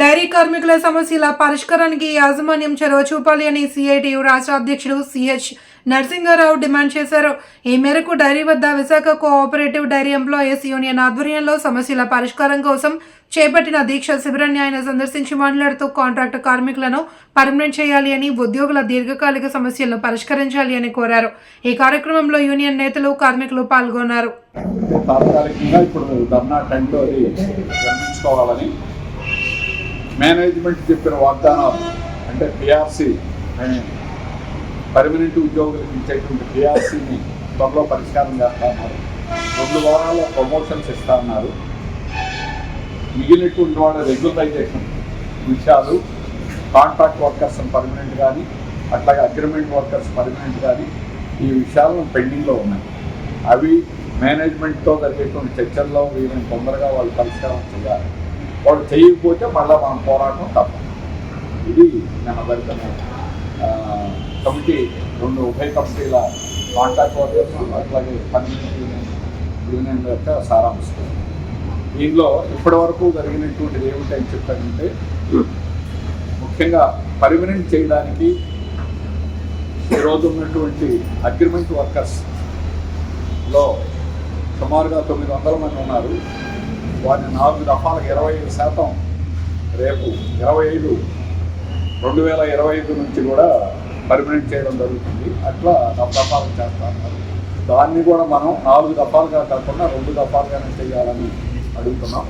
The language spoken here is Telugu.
డైరీ కార్మికుల సమస్యల పరిష్కారానికి యాజమాన్యం చొరవ చూపాలి అని సిఐటియు రాష్ట్ర అధ్యక్షుడు సిహెచ్ నరసింహారావు డిమాండ్ చేశారు. ఈ మేరకు డైరీ వద్ద Visakha cooperative dairy employees union ఆధ్వర్యంలో సమస్యల పరిష్కారం కోసం చేపట్టిన దీక్ష శిబిరాన్ని ఆయన సందర్శించి మాట్లాడుతూ కాంట్రాక్ట్ కార్మికులను పర్మనెంట్ చేయాలి అని ఉద్యోగుల దీర్ఘకాలిక సమస్యలను పరిష్కరించాలి అని కోరారు. ఈ కార్యక్రమంలో యూనియన్ నేతలు కార్మికులు పాల్గొన్నారు. మేనేజ్మెంట్ చెప్పిన వాగ్దానాలు అంటే పిఆర్సి పర్మనెంట్ ఉద్యోగులకు ఇచ్చేటువంటి పిఆర్సీని త్వరలో పరిష్కారం చేస్తామన్నారు. రెండు వారాల్లో ప్రమోషన్స్ ఇస్తామన్నారు. మిగిలినటువంటి వాళ్ళ రెగ్యులరైజేషన్ విషయాలు కాంట్రాక్ట్ వర్కర్స్ పర్మనెంట్ కానీ అట్లాగే అగ్రిమెంట్ వర్కర్స్ పర్మనెంట్ కానీ ఈ విషయాలు పెండింగ్లో ఉన్నాయి. అవి మేనేజ్మెంట్తో జరిగేటువంటి చర్చల్లో వీళ్ళని తొందరగా వాళ్ళు పరిష్కారం చేయాలి. వాళ్ళు చేయకపోతే మళ్ళీ మనం పోరాటం తప్ప ఇది నేను జరిగిన కమిటీ రెండు ఉభయ కమిటీల కాంట్రాక్ట్ వర్కర్స్ అట్లాగే పర్మనెంట్ యూనియన్ యొక్క సారాంశం. దీనిలో ఇప్పటి వరకు జరిగినటువంటిది అని చెప్పారంటే ముఖ్యంగా పర్మనెంట్ చేయడానికి ఈరోజు ఉన్నటువంటి అగ్రిమెంట్ వర్కర్స్లో సుమారుగా తొమ్మిది వందల మంది ఉన్నారు. వాటిని నాలుగు దఫాలకు ఇరవై ఐదు శాతం రేపు ఇరవై ఐదు రెండు వేల ఇరవై ఐదు నుంచి కూడా పర్మనెంట్ చేయడం జరుగుతుంది. అట్లా దఫాలు చేస్తా దాన్ని కూడా మనం నాలుగు దఫాలుగా కాకుండా రెండు దఫాలుగానే చేయాలని అడుగుతున్నాం.